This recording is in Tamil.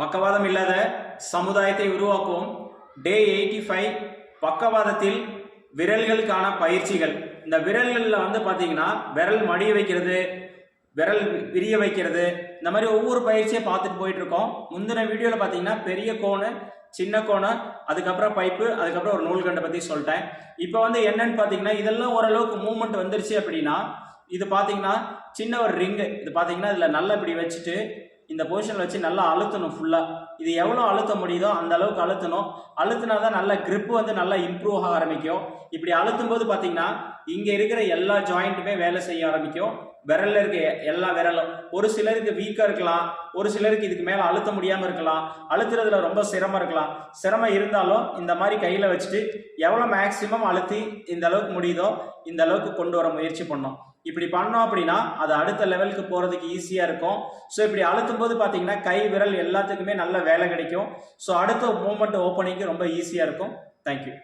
பக்கவாதம் இல்லாத சமுதாயத்தை உருவாக்குவோம். டே எயிட்டி ஃபைவ் பக்கவாதத்தில் விரல்களுக்கான பயிற்சிகள். இந்த விரல்களில் வந்து பார்த்தீங்கன்னா விரல் மடிய வைக்கிறது விரல் விரிய வைக்கிறது இந்த மாதிரி ஒவ்வொரு பயிற்சியை பார்த்துட்டு போயிட்டு இருக்கோம் முந்தின வீடியோவில் பார்த்தீங்கன்னா பெரிய கோணு சின்ன கோணு அதுக்கப்புறம் பைப்பு அதுக்கப்புறம் ஒரு நூல்கண்டை பற்றி சொல்லிட்டேன். இப்போ வந்து என்னன்னு பார்த்தீங்கன்னா இதெல்லாம் ஓரளவுக்கு மூவ்மெண்ட் வந்துருச்சு அப்படின்னா இது பார்த்தீங்கன்னா சின்ன ஒரு ரிங்கு இது பார்த்தீங்கன்னா இதில் நல்லா இப்படி வச்சுட்டு இந்த பொசிஷனில் வச்சு நல்லா அழுத்தணும் ஃபுல்லாக இது எவ்வளோ அழுத்த முடியுதோ அந்த அளவுக்கு அழுத்தணும். அழுத்தினா தான் நல்ல grip வந்து நல்லா இம்ப்ரூவ் ஆக ஆரம்பிக்கும். இப்படி அழுத்தும் போது பார்த்தீங்கன்னா இங்கே இருக்கிற எல்லா ஜாயிண்ட்டுமே வேலை செய்ய ஆரம்பிக்கும். விரலில் இருக்க எ- எல்லா விரலும். ஒரு சிலருக்கு வீக்காக இருக்கலாம். ஒரு சிலருக்கு இதுக்கு மேலே அழுத்த முடியாமல் இருக்கலாம். அழுத்துறதுல ரொம்ப சிரமம் இருக்கலாம். சிரமம் இருந்தாலும் இந்த மாதிரி கையில் வச்சுட்டு எவ்வளோ மேக்ஸிமம் அழுத்தி இந்த அளவுக்கு முடியுதோ இந்த அளவுக்கு கொண்டு வர முயற்சி பண்ணோம். இப்படி பண்ணோம் அப்படின்னா அது அடுத்த லெவலுக்கு போகிறதுக்கு ஈஸியாக இருக்கும். ஸோ இப்படி அழுத்தும் போது பார்த்தீங்கன்னா கை விரல் எல்லாத்துக்குமே நல்ல வேலை கிடைக்கும். ஸோ அடுத்த மூமெண்ட் ஓப்பனிங்க்கு ரொம்ப ஈஸியாக இருக்கும். தேங்க்யூ